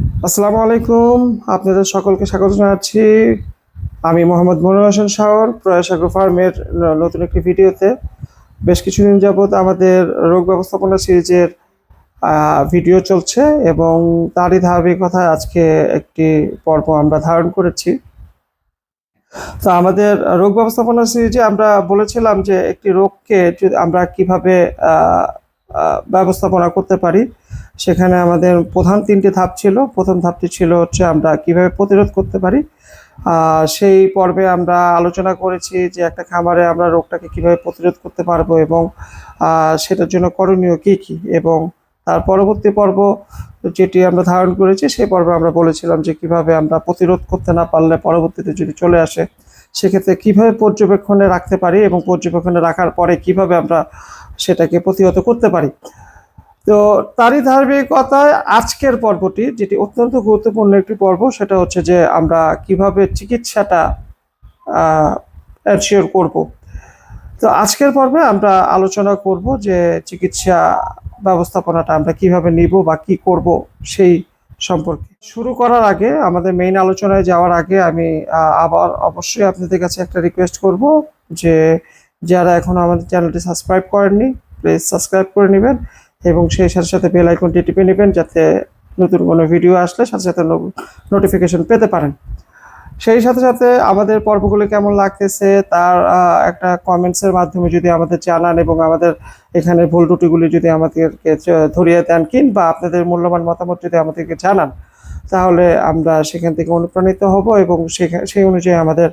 আসসালামু আলাইকুম। আপনাদের সকলকে স্বাগত জানাচ্ছি। আমি মোহাম্মদ মনির হোসেন শাহর প্রয়াস ফার্মের নতুন একটি ভিডিওতে। বেশ কিছুদিন যাবৎ আমাদের রোগ ব্যবস্থাপনা সিরিজের ভিডিও চলছে এবং তারই ধারাবাহিকতায় আজকে একটি পর্ব আমরা ধারণ করেছি। তো আমাদের রোগ ব্যবস্থাপনা সিরিজে আমরা বলেছিলাম যে একটি রোগকে আমরা কীভাবে ব্যবস্থাপনা করতে পারি সেখানে আমাদের প্রধান তিনটি ধাপ ছিল। প্রথম ধাপটি ছিল হচ্ছে আমরা কীভাবে প্রতিরোধ করতে পারি। সেই পর্বে আমরা আলোচনা করেছি যে একটা খামারে আমরা রোগটাকে কীভাবে প্রতিরোধ করতে পারব এবং সেটার জন্য করণীয় কি কি? এবং তার পরবর্তী পর্ব যেটি আমরা ধারণ করেছি, সেই পর্বে আমরা বলেছিলাম যে কীভাবে আমরা প্রতিরোধ করতে না পারলে পরবর্তীতে যদি চলে আসে, সেক্ষেত্রে কীভাবে পর্যবেক্ষণে রাখতে পারি এবং পর্যবেক্ষণে রাখার পরে কীভাবে আমরা সেটাকে প্রতিহত করতে পারি। তো তারই ধারাবাহিকতায় আজকের পর্বটি, যেটি অত্যন্ত গুরুত্বপূর্ণ একটি পর্ব, সেটা হচ্ছে যে আমরা কীভাবে চিকিৎসাটা এনশিওর করব। তো আজকের পর্বে আমরা আলোচনা করব যে চিকিৎসা ব্যবস্থাপনাটা আমরা কীভাবে নিব বা কি করব সেই সম্পর্কে। শুরু করার আগে, আমাদের মেইন আলোচনায় যাওয়ার আগে আমি আবার অবশ্যই আপনাদের কাছে একটা রিকোয়েস্ট করব যে, যারা এখন আমাদের চ্যানেলটি সাবস্ক্রাইব করেননি প্লিজ সাবস্ক্রাইব করে নেবেন। এবং সেই সাথে সাথে বেল আইকনটি টিপে নেবেন যাতে নতুন কোনো ভিডিও আসলে সাথে সাথে নোটিফিকেশন পেতে পারেন। সেই সাথে সাথে আমাদের পর্বগুলো কেমন লাগতেছে তার একটা কমেন্টসের মাধ্যমে যদি আমাদের জানান এবং আমাদের এখানে ভুল ত্রুটিগুলি যদি আমাদেরকে ধরিয়ে দেন কিংবা আপনাদের মূল্যবান মতামত যদি আমাদেরকে জানান, তাহলে আমরা সেখান থেকে অনুপ্রাণিত হব এবং সেই অনুযায়ী আমাদের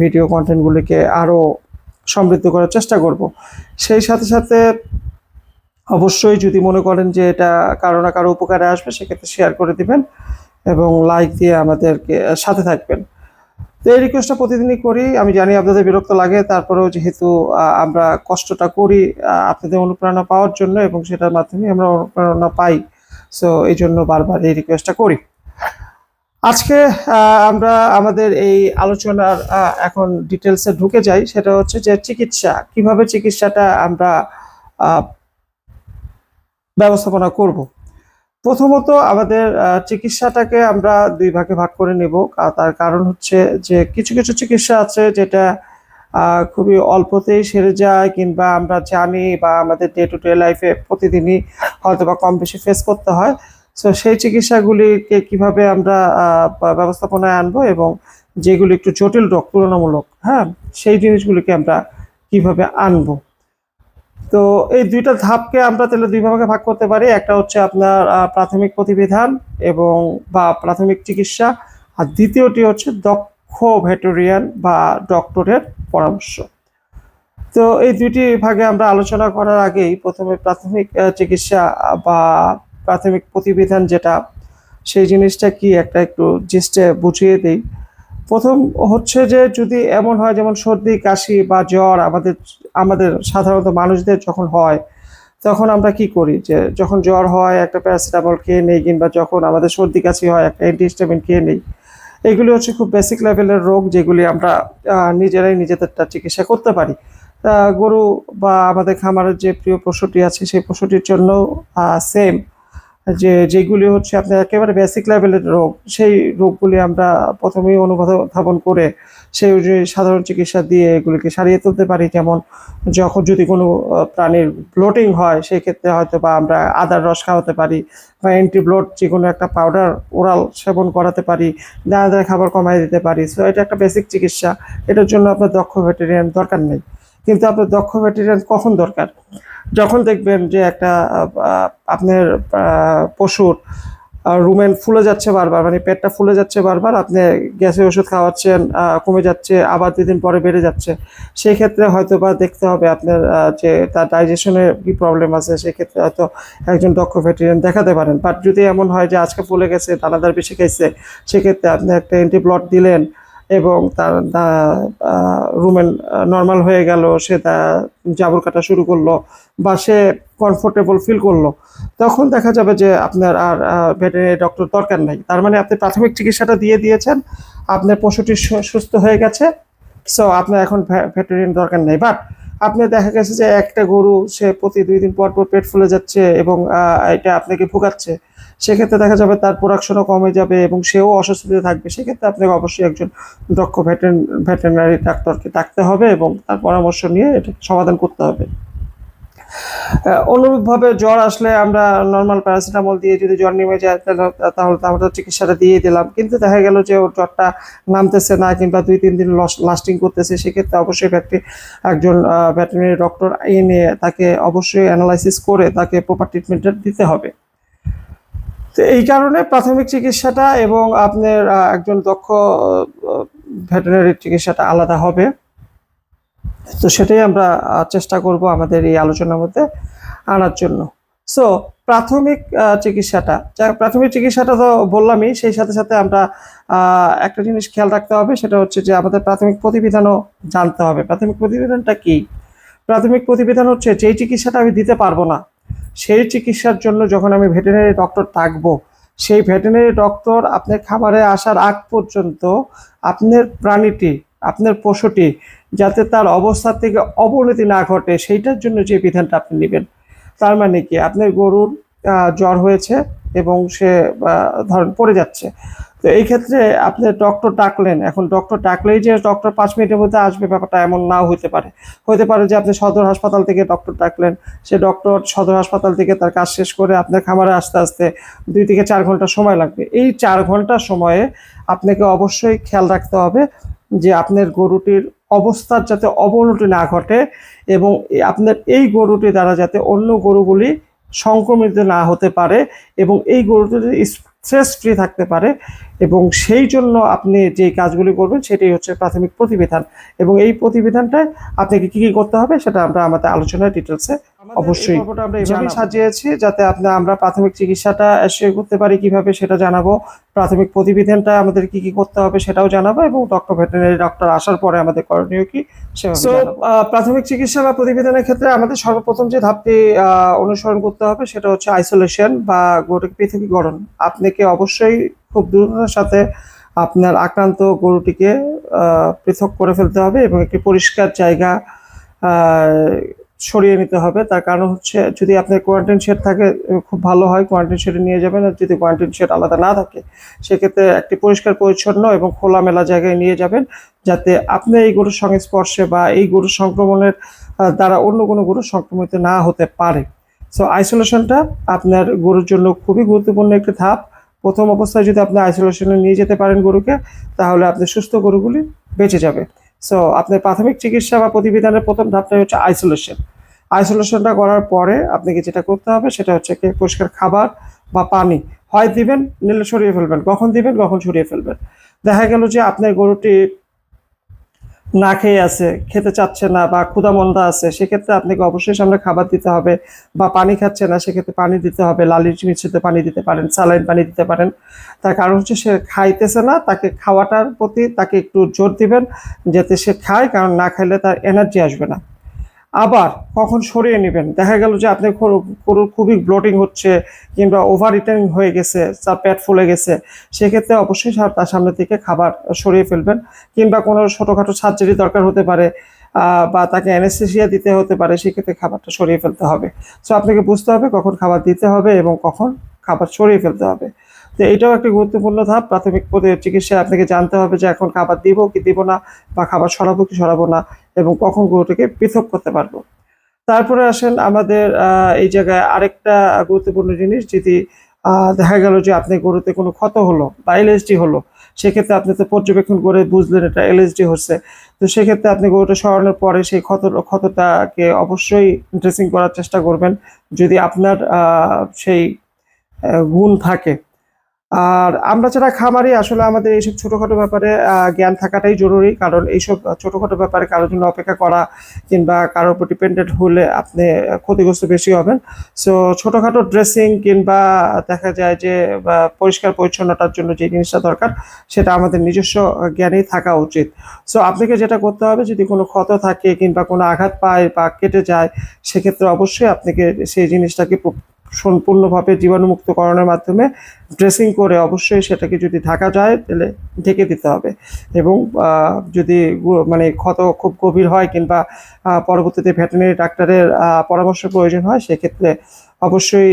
ভিডিও কন্টেন্টগুলিকে আরও সমৃদ্ধ করার চেষ্টা করব। সেই সাথে সাথে অবশ্যই যদি মনে করেন যে এটা কারও না কারও উপকারে আসবে, সেক্ষেত্রে শেয়ার করে দিবেন এবং লাইক দিয়ে আমাদেরকে সাথে থাকবেন। তো এই রিকোয়েস্টটা প্রতিদিনই করি। আমি জানি আপনাদের বিরক্ত লাগে, তারপরেও যেহেতু আমরা কষ্টটা করি আপনাদের অনুপ্রেরণা পাওয়ার জন্য এবং সেটার মাধ্যমে আমরা অনুপ্রেরণা পাই। সো এই জন্য বারবার এই রিকোয়েস্টটা করি। আজকে আমরা আমাদের এই আলোচনার এখন ডিটেলসে ঢুকে যাই। সেটা হচ্ছে যে চিকিৎসা, কীভাবে চিকিৎসাটা আমরা ব্যবস্থাপনা করব। প্রথমত আমাদের চিকিৎসাটাকে আমরা দুই ভাগে ভাগ করে নেব। তার কারণ হচ্ছে যে কিছু কিছু চিকিৎসা আছে যেটা খুবই অল্পতেই সেরে যায় কিংবা আমরা জানি বা আমাদের ডে টু ডে লাইফে প্রতিদিনই হয়তো বা কম বেশি ফেস করতে হয়। সো সেই চিকিৎসাগুলিকে কীভাবে আমরা ব্যবস্থাপনায় আনব এবং যেগুলি একটু জটিল রোগ, তুলনামূলক হ্যাঁ সেই জিনিসগুলিকে আমরা কীভাবে আনব। তো এই দুইটা ধাপকে আমরা তাহলে দুই ভাগে ভাগ করতে পারি। একটা হচ্ছে আপনার প্রাথমিক প্রতিবিধান এবং, বা প্রাথমিক চিকিৎসা। আর দ্বিতীয়টি হচ্ছে দক্ষ ভেটেরিয়ান বা ডক্টরের পরামর্শ। তো এই দুইটি ভাগে আমরা আলোচনা করার আগেই প্রথমে প্রাথমিক চিকিৎসা বা প্রাথমিক প্রতিবিধান যেটা, সেই জিনিসটা কি একটা একটু জিস্টে বুঝিয়ে দিই। প্রথম হচ্ছে যে যদি এমন হয়, যেমন সর্দি, কাশি বা জ্বর আমাদের আমাদের সাধারণত মানুষদের যখন হয়, তখন আমরা কি করি যে যখন জ্বর হয়, একটা প্যারাসিটামল খেয়ে নেই কিংবা যখন আমাদের সর্দি কাশি হয়, একটা অ্যান্টিহিস্টামিন খেয়ে নেই, এগুলি হচ্ছে খুব বেসিক লেভেলের রোগ যেগুলি আমরা নিজেরাই নিজেদেরটা চিকিৎসা করতে পারি। গরু বা আমাদের খামারের যে প্রিয় পশুটি আছে, সেই পশুটির জন্য সেম যে যেগুলি হচ্ছে আপনার একেবারে বেসিক লেভেলের রোগ, সেই রোগগুলি আমরা প্রথমেই অনুধাবন করে সেই সাধারণ চিকিৎসা দিয়ে এগুলিকে সারিয়ে তুলতে পারি, যেমন যখন যদি কোনো প্রাণীর ব্লোটিং হয় সেই ক্ষেত্রে হয়তো বা আমরা আদার রস খাওয়াতে পারি বা অ্যান্টি ব্লোট যে কোনো একটা পাউডার ওরাল সেবন করাতে পারি, দানাদার খাবার কমাই দিতে পারি। সো এটা একটা বেসিক চিকিৎসা। এটার জন্য আপনার দক্ষ ভেটেরিয়ান দরকার নেই। কিন্তু আপনার দক্ষ ভেটেরিয়ান কখন দরকার? যখন দেখবেন যে একটা আপনার পশুর রুমেন ফুলে যাচ্ছে বারবার মানে পেটটা ফুলে যাচ্ছে বারবার, আপনি গ্যাসের ওষুধ খাওয়াচ্ছেন কমে যাচ্ছে, আবার দুদিন পরে বেড়ে যাচ্ছে। সেই ক্ষেত্রে হয়তো বা দেখতে হবে আপনার যে তার ডাইজেশনের কি প্রবলেম আছে, সেক্ষেত্রে হয়তো একজন দক্ষ ভেটেরিয়ান দেখাতে পারেন। বাট যদি এমন হয় যে আজকে ফুলে গেছে, দানাদার বেশি খেয়েছে সেক্ষেত্রে আপনি একটা অ্যান্টিব্লট দিলেন এবং তার রুমেন নর্মাল হয়ে গেল, সে তা জাবর কাটা শুরু করল বা সে কমফোর্টেবল ফিল করল। তখন দেখা যাবে যে আপনার আর ভেটেরিনারি ডক্টর দরকার নাই। তার মানে আপনি প্রাথমিক চিকিৎসাটা দিয়ে দিয়েছেন, আপনার পশুটি সুস্থ হয়ে গেছে সো আপনার এখন ভেটেরিয়ান দরকার নেই। বাট আপনি দেখা গেছে যে একটা গরু সে প্রতি দুই দিন পর পর পেট ফুলে যাচ্ছে এবং এটা আপনাকে ভুগাচ্ছে। সেক্ষেত্রে দেখা যাবে তার প্রোডাকশনও কমে যাবে এবং সেও অস্বস্তিতে থাকবে। সেক্ষেত্রে আপনাকে অবশ্যই একজন দক্ষ ভেটেন ভেটেরিনারি ডাক্তারকে ডাকতে হবে এবং তার পরামর্শ নিয়ে এটা সমাধান করতে হবে। অনুরূপভাবে জ্বর আসলে আমরা নর্মাল প্যারাসিটামল দিয়ে যদি জ্বর নেমে যায়, তাহলে তাহলে আমরা চিকিৎসাটা দিয়ে দিলাম। কিন্তু দেখা গেল যে ওর জ্বরটা নামতেছে না কিংবা দুই, তিন দিন লাস্টিং করতেছে, সেক্ষেত্রে অবশ্যই ব্যক্তি একজন ভেটেরিনারি ডক্টর এনে তাকে অবশ্যই অ্যানালাইসিস করে তাকে প্রপার ট্রিটমেন্টটা দিতে হবে। তো এই কারণে প্রাথমিক চিকিৎসাটা এবং আপনার একজন দক্ষ ভেটেরিনারি চিকিৎসাটা আলাদা হবে। তো সেটাই আমরা চেষ্টা করব আমাদের এই আলোচনার মধ্যে আনার জন্য। সো প্রাথমিক চিকিৎসাটা প্রাথমিক চিকিৎসাটা তো বললামই, সেই সাথে সাথে আমরা একটা জিনিস খেয়াল রাখতে হবে, সেটা হচ্ছে যে আমাদের প্রাথমিক প্রতিবিধানও জানতে হবে। প্রাথমিক প্রতিবিধানটা কি? প্রাথমিক প্রতিবিধান হচ্ছে যেই চিকিৎসাটা আমি দিতে পারব না। সেই চিকিৎসার জন্য যখন আমি ভেটেরিনারি ডক্টর থাকব, সেই ভেটেরিনারি ডক্টর আপনার খাবারে আসার আগ পর্যন্ত আপনার প্রাণীটি, আপনার পশুটি যাতে তার অবস্থা থেকে অবনতি না ঘটে, সেইটার জন্য যে বিধানটা আপনি নেবেন। তার মানে কি, আপনার গরুর জ্বর হয়েছে এবং সে ধরেন পড়ে যাচ্ছে। তো এই ক্ষেত্রে আপনি ডক্টর ডাকলেন, এখন ডক্টর ডাকলেই যে ডক্টর পাঁচ মিনিটের মধ্যে আসবে ব্যাপারটা এমন নাও হতে পারে। হতে পারে যে আপনি সদর হাসপাতাল থেকে ডক্টর ডাকলেন, সে ডক্টর সদর হাসপাতাল থেকে তার কাজ শেষ করে আপনার খামারে আস্তে আস্তে দুই থেকে চার ঘণ্টা সময় লাগবে। এই চার ঘণ্টা সময়ে আপনাকে অবশ্যই খেয়াল রাখতে হবে যে আপনার গরুটির অবস্থার যাতে অবনতি না ঘটে এবং আপনার এই গরুটি দ্বারা যাতে অন্য গরুগুলি সংক্রমিত না হতে পারে এবং এই গরুটি স্ট্রেস ফ্রি থাকতে পারে এবং সেই জন্য আপনি যে কাজগুলি করবেন সেটাই হচ্ছে প্রাথমিক প্রতিবিধান এবং এই প্রতিবিধানটায় আপনাকে কি কি করতে হবে সেটা আমরা আমাদের আলোচনায় ডিটেলসে অবশ্যই আমরা সাজিয়েছি যাতে আপনি আমরা প্রাথমিক চিকিৎসাটা এসে করতে পারি কীভাবে সেটা জানাব। প্রাথমিক প্রতিবিধানটা আমাদের কি কি করতে হবে সেটাও জানাব এবং ডক্টর ভেটেরিনারি ডক্টর আসার পরে আমাদের করণীয় কি। আহ, প্রাথমিক চিকিৎসা বা প্রতিবেদনের ক্ষেত্রে আমাদের সর্বপ্রথম যে ধাপটি অনুসরণ করতে হবে সেটা হচ্ছে আইসোলেশন বা গরুকে পৃথকীকরণ আপনাকে অবশ্যই খুব দ্রুততার সাথে আপনার আক্রান্ত গরুটিকে পৃথক করে ফেলতে হবে এবং একটি পরিষ্কার জায়গা সরিয়ে নিতে হবে। তার কারণ হচ্ছে যদি আপনার কোয়ারেন্টাইন শেড থাকে, খুব ভালো হয় কোয়ারেন্টাইন শেডে নিয়ে যাবেন। আর যদি কোয়ারেন্টাইন শেড আলাদা না থাকে, সেক্ষেত্রে একটি পরিষ্কার, পরিচ্ছন্ন এবং খোলামেলা জায়গায় নিয়ে যাবেন, যাতে আপনি এই গরুর সংস্পর্শে বা এই গরুর সংক্রমণের দ্বারা অন্য কোনো গরু সংক্রমিত না হতে পারে। সো আইসোলেশনটা আপনার গরুর জন্য খুবই গুরুত্বপূর্ণ একটি ধাপ। প্রথম অবস্থায় যদি আপনি আইসোলেশনে নিয়ে যেতে পারেন গরুকে, তাহলে আপনি সুস্থ গরুগুলি বেঁচে যাবে। সো আপনার প্রাথমিক চিকিৎসা বা প্রতিবিধানের প্রথম ধাপটা হচ্ছে আইসোলেশন আইসোলেশনটা করার পরে আপনাকে যেটা করতে হবে, সেটা হচ্ছে পরিষ্কার খাবার বা পানি। হয় দিবেন, নিলে সরিয়ে ফেলবেন। কখন দিবেন, কখন সরিয়ে ফেলবেন। দেখা গেল যে আপনার গরুটি না খেয়ে আছে, খেতে চাচ্ছে না বা ক্ষুধামন্দা আছে, সেক্ষেত্রে আপনাকে অবশ্যই সামনে খাবার দিতে হবে বা পানি খাচ্ছে না, সেক্ষেত্রে পানি দিতে হবে, লালির মিশ্রিত পানি দিতে পারেন, স্যালাইন পানি দিতে পারেন। তার কারণ হচ্ছে সে খাইতেছে না, তাকে খাওয়াটার প্রতি তাকে একটু জোর দিবেন, যাতে সে খায়, কারণ না খাইলে তার এনার্জি আসবে না। আবার কখন সরিয়ে নেবেন? দেখা গেল যে আপনি গরুর খুবই ব্লোটিং হচ্ছে কিংবা ওভার ইটিং হয়ে গেছে, তার পেট ফুলে গেছে। সেক্ষেত্রে অবশ্যই তার সামনে থেকে খাবার সরিয়ে ফেলবেন কিংবা কোনো ছোটোখাটো সার্জারি দরকার হতে পারে বা তাকে অ্যানেস্থেসিয়া দিতে হতে পারে, সেক্ষেত্রে খাবারটা সরিয়ে ফেলতে হবে। সো আপনাকে বুঝতে হবে কখন খাবার দিতে হবে এবং কখন খাবার সরিয়ে ফেলতে হবে। তো এটাও একটা গুরুত্বপূর্ণ ধাপ। প্রাথমিক চিকিৎসায় আপনাকে জানতে হবে যে এখন খাবার দিব কি দিব না বা খাবার সরাবো কি সরাবো না এবং কখন গরুটাকে পৃথক করতে পারব। তারপরে আসেন আমাদের এই জায়গায় আরেকটা গুরুত্বপূর্ণ জিনিস যদি দেখা গেল যে আপনি গরুতে কোনো ক্ষত হলো বা এলএসডি হলো, সেক্ষেত্রে আপনি তো পর্যবেক্ষণ করে বুঝলেন এটা এলএসডি হচ্ছে। তো সেক্ষেত্রে আপনি গরুটা সরানোর পরে সেই ক্ষত, ক্ষতটাকে অবশ্যই ড্রেসিং করার চেষ্টা করবেন। যদি আপনার সেই গুণ থাকে আর আমরা যারা খামারি, আসলে আমাদের এইসব ছোটখাটো ব্যাপারে জ্ঞান থাকাটাই জরুরি। কারণ এইসব ছোটখাটো ব্যাপারে কারোর জন্য অপেক্ষা করা কিংবা কারোর উপর ডিপেন্ডেন্ট হলে আপনি ক্ষতিগ্রস্ত বেশি হবেন। সো ছোটখাটো ড্রেসিং কিংবা দেখা যায় যে পরিষ্কার পরিচ্ছন্নতার জন্য যে জিনিসটা দরকার, সেটা আমাদের নিজস্ব জ্ঞানেই থাকা উচিত। সো আপনাকে যেটা করতে হবে, যদি কোনো ক্ষত থাকে কিংবা কোনো আঘাত পায় বা কেটে যায়, সেক্ষেত্রে অবশ্যই আপনাকে সেই জিনিসটাকে সম্পূর্ণভাবে জীবাণুমুক্তকরণের মাধ্যমে ড্রেসিং করে অবশ্যই সেটাকে যদি ঢাকা যায়, তাহলে ঢেকে দিতে হবে। এবং যদি মানে ক্ষত খুব গভীর হয় কিংবা পরবর্তীতে ভেটেরিনারি ডাক্তারের পরামর্শ প্রয়োজন হয়, সেক্ষেত্রে অবশ্যই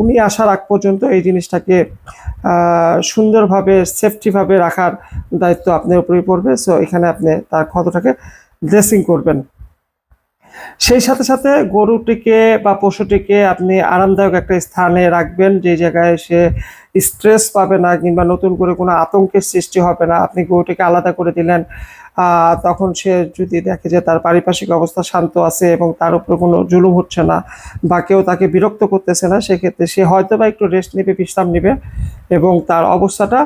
উনি আসার আগ পর্যন্ত এই জিনিসটাকে সুন্দরভাবে, সেফটিভাবে রাখার দায়িত্ব আপনার উপরেই পড়বে। সো এখানে আপনি তার ক্ষতটাকে ড্রেসিং করবেন। সেই সাথে সাথে গরুটিকে বা পশুটিকে আপনি আরামদায়ক একটা স্থানে রাখবেন, যে জায়গায় সে স্ট্রেস পাবে না কিংবা নতুন করে কোনো আতঙ্কের সৃষ্টি হবে না। আপনি গরুটিকে আলাদা করে দিলেন তখন সে যদি দেখে যে তার পারিপার্শ্বিক অবস্থা শান্ত আছে এবং তার উপর কোনো জুলুম হচ্ছে না বা কেউ তাকে বিরক্ত করতেছে না, সেক্ষেত্রে সে হয়তো বা একটু রেস্ট নেবে, বিশ্রাম নেবে এবং তার অবস্থাটা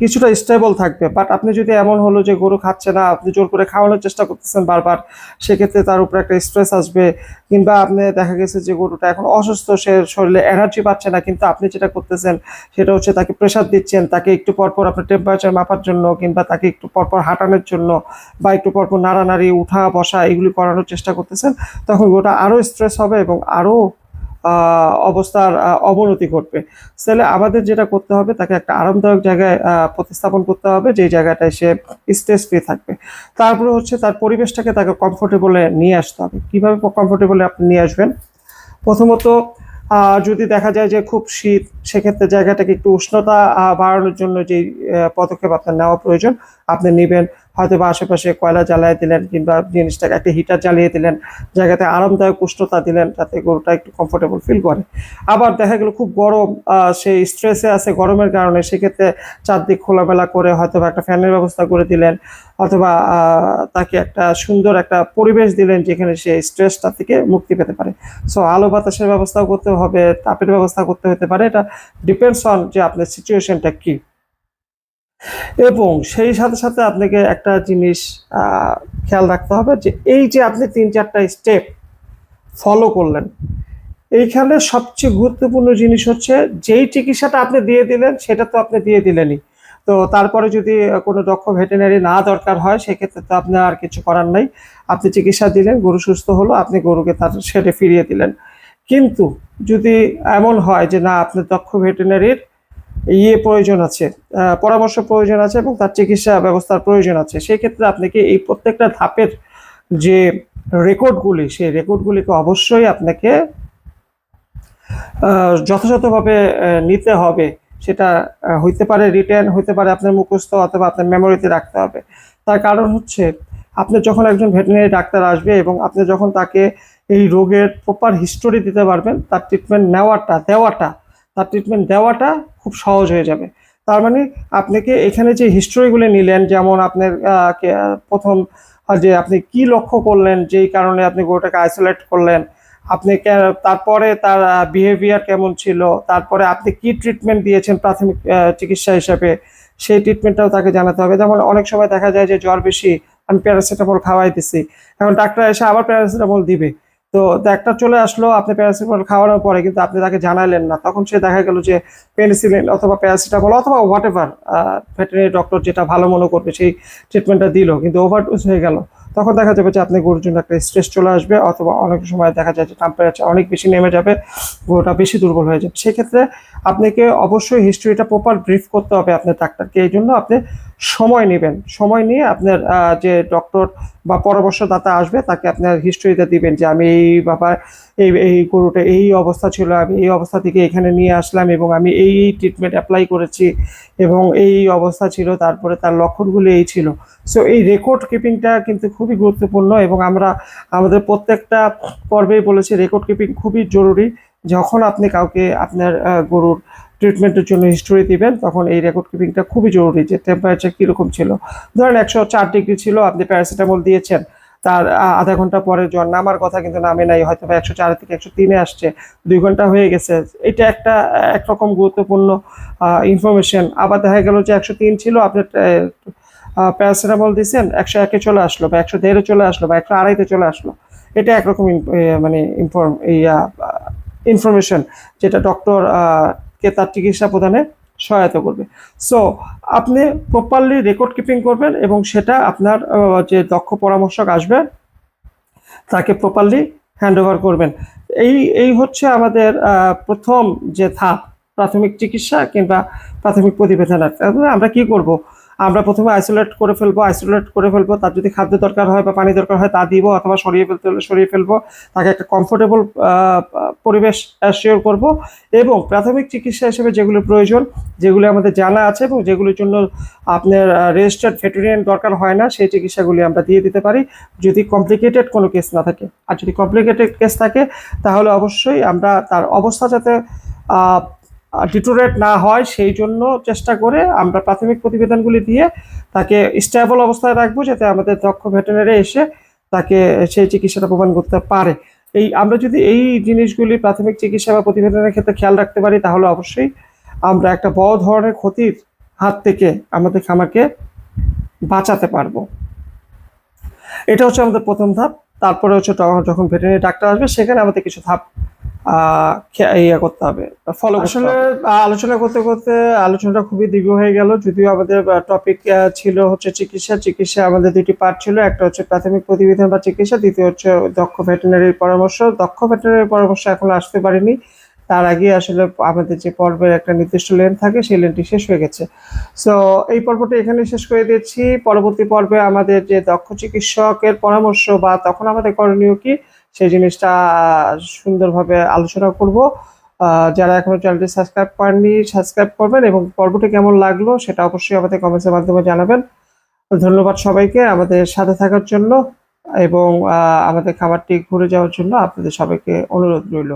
কিছুটা স্টেবল থাকবে বাট আপনি যদি এমন হলো যে গরু খাচ্ছে না, আপনি জোর করে খাওয়ানোর চেষ্টা করতেছেন বারবার, সেক্ষেত্রে তার উপরে একটা স্ট্রেস আসবে, কিংবা আপনি দেখা গেছে যে গরুটা এখন অসুস্থ, সে শরীরে এনার্জি পাচ্ছে না, কিন্তু আপনি যেটা করতেছেন সেটা হচ্ছে তাকে প্রেশার দিচ্ছেন, তাকে একটু পরপর আপনার টেম্পারেচার মাপার জন্য, কিংবা তাকে একটু পরপর হাঁটানোর জন্য, বা একটু পরপর নাড়ানাড়ি উঠা বসা এগুলি করানোর চেষ্টা করতেছেন, তখন গরুটা আরও স্ট্রেস হবে এবং আরও অবস্থার অবনতি ঘটবে। তাহলে আমাদের যেটা করতে হবে, তাকে একটা আরামদায়ক জায়গায় প্রতিস্থাপন করতে হবে যে জায়গাটায় সে স্ট্রেস ফ্রি থাকবে। তারপরে হচ্ছে তার পরিবেশটাকে তাকে কমফোর্টেবলে নিয়ে আসতে হবে। কীভাবে কমফোর্টেবলে আপনি নিয়ে আসবেন? প্রথমত যদি দেখা যায় যে খুব শীত, সেক্ষেত্রে জায়গাটাকে একটু উষ্ণতা বাড়ানোর জন্য যে পদক্ষেপ আপনার নেওয়া প্রয়োজন, আপনি নেবেন। হয়তো বা আশেপাশে কয়লা জ্বালিয়ে দিলেন কিংবা জিনিসটাকে একটা হিটার জ্বালিয়ে দিলেন জায়গাতে আরামদায়ক উষ্ণতা দিলেন যাতে গরুটা একটু কমফোর্টেবল ফিল করে। আবার দেখা গেল খুব গরম আহ, সে স্ট্রেসে আছে গরমের কারণে সেক্ষেত্রে চারদিক খোলামেলা করে হয়তো বা একটা ফ্যানের ব্যবস্থা করে দিলেন অথবা তাকে একটা সুন্দর একটা পরিবেশ দিলেন যেখানে সে স্ট্রেসটা থেকে মুক্তি পেতে পারে। সো আলো বাতাসের ব্যবস্থাও করতে হবে তাপের ব্যবস্থা করতে হতে পারে। এটা ডিপেন্ডস অন যে আপনার সিচুয়েশনটা কি। এবং সেই সাথে সাথে আপনাকে একটা জিনিস খেয়াল রাখতে হবে যে এই যে আপনি তিন চারটা স্টেপ ফলো করলেন, এইখানে সবচেয়ে গুরুত্বপূর্ণ জিনিস হচ্ছে যেই চিকিৎসাটা আপনি দিয়ে দিলেন সেটা তো আপনি দিয়ে দিলেনই। তো তারপরে যদি কোনো দক্ষ ভেটেরিনারি না দরকার হয়, সেক্ষেত্রে তো আপনার আর কিছু করার নাই। আপনি চিকিৎসা দিলেন, গরু সুস্থ হলো, আপনি গরুকে তার সেটে ফিরিয়ে দিলেন। কিন্তু যদি এমন হয় যে না, আপনি দক্ষ ভেটেরিনারির ইয়ে প্রয়োজন আছে পরামর্শ প্রয়োজন আছে এবং তার চিকিৎসা ব্যবস্থার প্রয়োজন আছে। সেই ক্ষেত্রে আপনাকে এই প্রত্যেকটা ধাপের যে রেকর্ডগুলি, সেই রেকর্ডগুলিকে অবশ্যই আপনাকে যথাযথভাবে নিতে হবে। সেটা হইতে পারে রিটার্ন হইতে পারে আপনার মুখস্থ অথবা আপনার মেমোরিতে রাখতে হবে। তার কারণ হচ্ছে, আপনি যখন একজন ভেটেরিনারি ডাক্তার আসবে এবং আপনি যখন তাকে এই রোগের প্রপার হিস্টোরি দিতে পারবেন, তার ট্রিটমেন্ট নেওয়াটা, দেওয়াটা, তার ট্রিটমেন্ট দেওয়াটা খুব সহজ হয়ে যাবে। তার মানে আপনাকে এখানে যে হিস্টোরিগুলো নিলেন, যেমন আপনার প্রথম যে আপনি কি লক্ষ্য করলেন, যেই কারণে আপনি গরুটাকে আইসোলেট করলেন, আপনি তারপরে তার বিহেভিয়ার কেমন ছিল, তারপরে আপনি কি ট্রিটমেন্ট দিয়েছেন প্রাথমিক চিকিৎসা হিসাবে, সেই ট্রিটমেন্টটাও তাকে জানাতে হবে। যেমন অনেক সময় দেখা যায় যে জ্বর বেশি, আমি প্যারাসিটামল খাওয়াই দিছি এখন ডাক্তার এসে আবার প্যারাসিটামল দিবে। তো ডাক্তার চলে আসলো, আপনি প্যারাসিটামল খাওয়ানোর পরে কিন্তু আপনি তাকে জানালেন না। তখন সে দেখা গেল যে পেনিসিলিন অথবা প্যারাসিটামল অথবা হোয়াট এভার ভেটেরিনারি ডক্টর যেটা ভালো মনে করবে সেই ট্রিটমেন্টটা দিল, কিন্তু ওভারডোজ হয়ে গেল। তখন দেখা যাবে যে আপনি গরুর জন্য একটা স্ট্রেস চলে আসবে, অথবা অনেক সময় দেখা যায় যে টেম্পারেচার অনেক বেশি নেমে যাবে। গরুটা বেশি দুর্বল হয়ে যাবে। সেক্ষেত্রে আপনাকে অবশ্যই হিস্ট্রিটা প্রপার ব্রিফ করতে হবে আপনার ডাক্তারকে। এই জন্য আপনি সময় নেবেন। সময় নিয়ে আপনার যে ডক্টর বা পরামর্শদাতা আসবে, তাকে আপনার হিস্ট্রিটা দিবেন যে, আমি এই বাবা এই এই গরুটা এই অবস্থা ছিল, আমি এই অবস্থা থেকে এখানে নিয়ে আসলাম এবং আমি এই এই ট্রিটমেন্ট অ্যাপ্লাই করেছি এবং এই অবস্থা ছিল, তারপরে তার লক্ষণগুলো এই ছিল। সো এই রেকর্ড কিপিংটা কিন্তু খুবই গুরুত্বপূর্ণ এবং আমরা, আমাদের প্রত্যেকটা পর্বেই বলেছি রেকর্ড কিপিং খুবই জরুরি। যখন আপনি কাউকে আপনার গরুর ট্রিটমেন্টের জন্য হিস্টোরি দিবেন, তখন এই রেকর্ড কিপিংটা খুবই জরুরি যে টেম্পারেচার কীরকম ছিল। ধরেন একশো চার ডিগ্রি ছিল, আপনি প্যারাসিটামল দিয়েছেন, তার আধা ঘণ্টা পরে জ্বর নামার কথা কিন্তু নামে নাই, হয়তো বা একশো চার থেকে একশো তিনে আসছে, দুই ঘণ্টা হয়ে গেছে। এটা একটা, একরকম গুরুত্বপূর্ণ ইনফরমেশন আবার দেখা গেল যে একশো তিন ছিল, আপনি প্যারাসিটামল দিয়েছেন একশো একে চলে আসলো, বা একশো দেড়ে চলে আসলো, বা একশো আড়াইতে চলে আসলো। এটা একরকম মানে ইনফর্ম ইনফরমেশন যেটা ডক্টর কে তার চিকিৎসা প্রদানে সহায়তা করবে। সো আপনি প্রপারলি রেকর্ড কিপিং করবেন এবং সেটা আপনার যে দক্ষ পরামর্শক আসবে, তাকে প্রপারলি হ্যান্ড ওভার করবেন। এই এই হচ্ছে আমাদের প্রথম যে ধাপ, প্রাথমিক চিকিৎসা কিংবা প্রাথমিক প্রতিবেদন। আমরা কি করব? আমরা প্রথমে আইসোলেট করে ফেলব আইসোলেট করে ফেলব। তার যদি খাদ্য দরকার হয় বা পানি দরকার হয়, তা দিব অথবা সরিয়ে ফেলতে হলে সরিয়ে ফেলব। তাকে একটা কমফোর্টেবল পরিবেশ শিওর করব। এবং প্রাথমিক চিকিৎসা হিসেবে যেগুলো প্রয়োজন, যেগুলো আমাদের জানা আছে এবং যেগুলোর জন্য আপনার রেজিস্টার্ড ভেটেরিয়ান দরকার হয় না, সেই চিকিৎসাগুলি আমরা দিয়ে দিতে পারি। যদি কমপ্লিকেটেড কোনো কেস না থাকে। আর যদি কমপ্লিকেটেড কেস থাকে, তাহলে অবশ্যই আমরা তার অবস্থা যাতে ডিটোরেট না হয়, সেই জন্য চেষ্টা করে আমরা প্রাথমিক প্রতিবেদনগুলি দিয়ে তাকে স্টেবল অবস্থায় রাখব যাতে আমাদের দক্ষ ভেটেরিনারি এসে তাকে সেই চিকিৎসাটা প্রমাণ করতে পারে। এই, আমরা যদি এই জিনিসগুলি প্রাথমিক চিকিৎসা বা প্রতিবেদনের ক্ষেত্রে খেয়াল রাখতে পারি, তাহলে অবশ্যই আমরা একটা বড় ধরনের ক্ষতির হাত থেকে আমাদের খামারকে বাঁচাতে পারব। এটা হচ্ছে আমাদের প্রথম ধাপ। তারপরে হচ্ছে যখন ভেটেরিনারি ডাক্তার আসবে, সেখানে আমাদের কিছু ধাপ ইয়ে করতে হবে ফলো আসলে আলোচনা করতে করতে আলোচনাটা খুবই দীর্ঘ হয়ে গেল যদিও আমাদের টপিক ছিল হচ্ছে চিকিৎসা। চিকিৎসা আমাদের দুটি পার্ট ছিল একটা হচ্ছে প্রাথমিক প্রতিবিধান বা চিকিৎসা দ্বিতীয় হচ্ছে দক্ষ ভেটেরিনারির পরামর্শ। দক্ষ ভেটেরিনারির পরামর্শ এখনও আসতে পারিনি। তার আগে আসলে আমাদের যে পর্বের একটা নির্দিষ্ট লেন থাকে সেই লেনটি শেষ হয়ে গেছে। সো এই পর্বটি এখানে শেষ করে দিচ্ছি। পরবর্তী পর্বে আমাদের যে দক্ষ চিকিৎসকের পরামর্শ বা তখন আমাদের করণীয় কি সেই জিনিসটা সুন্দরভাবে আলোচনা করব। যারা এখনও চ্যানেলটি সাবস্ক্রাইব করেননি, সাবস্ক্রাইব করবেন এবং পর্বটি কেমন লাগল সেটা অবশ্যই আমাদের কমেন্টসের মাধ্যমে জানাবেন। ধন্যবাদ সবাইকে আমাদের সাথে থাকার জন্য এবং আমাদের খাবারটি ঘুরে যাওয়ার জন্য আপনাদের সবাইকে অনুরোধ রইল।